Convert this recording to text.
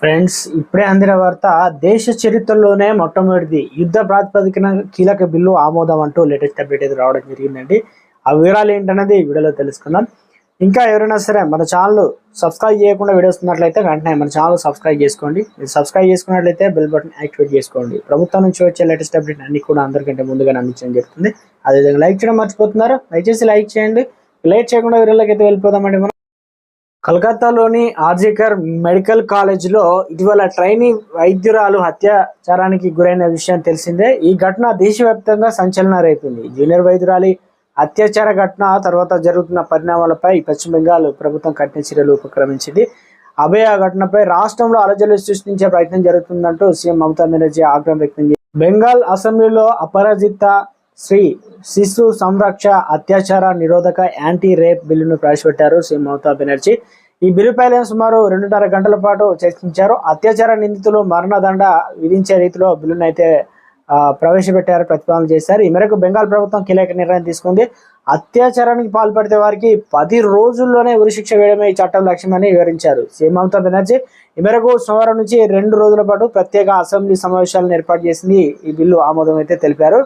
Friends ఇప్పుడే అందిన వార్త దేశ చరిత్రలోనే మొట్టమొదటిది. యుద్ధ ప్రాతిపదికన కీలక బిల్లు ఆమోదం అంటూ లేటెస్ట్ అప్డేట్ అయితే రావడం జరిగిందండి. ఆ వివరాలు ఏంటనేది వీడియోలో తెలుసుకుందాం. ఇంకా ఎవరైనా సరే మన ఛానల్ సబ్స్క్రైబ్ చేయకుండా వీడియోస్ ఉన్నట్లయితే వెంటనే మన ఛానల్ సబ్స్క్రైబ్ చేసుకోండి. మీరు సబ్స్క్రైబ్ చేసుకున్నట్లయితే బెల్ బటన్ యాక్టివేట్ చేసుకోండి. ప్రభుత్వం నుంచి వచ్చే లేటెస్ట్ అప్డేట్ అన్ని కూడా అందరికంటే ముందుగా అందించడం జరుగుతుంది. అదేవిధంగా లైక్ చేయడం మర్చిపోతున్నారు. దయచేసి లైక్ చేయండి. లేట్ చేయకుండా వీడియోలోకి అయితే వెళ్ళిపోదామండి కలకత్తాలోని ఆర్జికర్ మెడికల్ కాలేజీలో ఇటీవల ట్రైనీ వైద్యురాలు హత్యాచారానికి గురైన విషయం తెలిసిందే. ఈ ఘటన దేశవ్యాప్తంగా సంచలన రేపింది జూనియర్ వైద్యురాలి అత్యాచార ఘటన తర్వాత జరుగుతున్న పరిణామాలపై పశ్చిమ బెంగాల్ ప్రభుత్వం కఠిన చర్యలు ఉపక్రమించింది. అభయ ఘటనపై రాష్ట్రంలో అలజలు సృష్టించే ప్రయత్నం జరుగుతుందంటూ సీఎం మమతా బెనర్జీ ఆగ్రహం వ్యక్తం చేశారు. బెంగాల్ అసెంబ్లీలో అపరాజిత శ్రీ శిశు సంరక్ష అత్యాచార నిరోధక యాంటీ రేప్ బిల్లును ప్రవేశపెట్టారు శ్రీ మమతా బెనర్జీ. ఈ బిల్లుపై సుమారు రెండున్నర గంటల పాటు చర్చించారు. అత్యాచార నిందితులు మరణదండ విధించే రీతిలో బిల్లును అయితే ప్రవేశపెట్టారు ప్రతిపాదన చేశారు. ఈ మేరకు బెంగాల్ ప్రభుత్వం కీలక నిర్ణయం తీసుకుంది. అత్యాచారానికి పాల్పడితే వారికి పది రోజుల్లోనే ఉరిశిక్ష వేయడమే ఈ చట్టం లక్ష్యమని వివరించారు సీఎం మమతా బెనర్జీ. ఈ మేరకు సోమవారం నుంచి రెండు రోజుల పాటు ప్రత్యేక అసెంబ్లీ సమావేశాలను ఏర్పాటు చేసింది ఈ బిల్లు ఆమోదం అయితే తెలిపారు.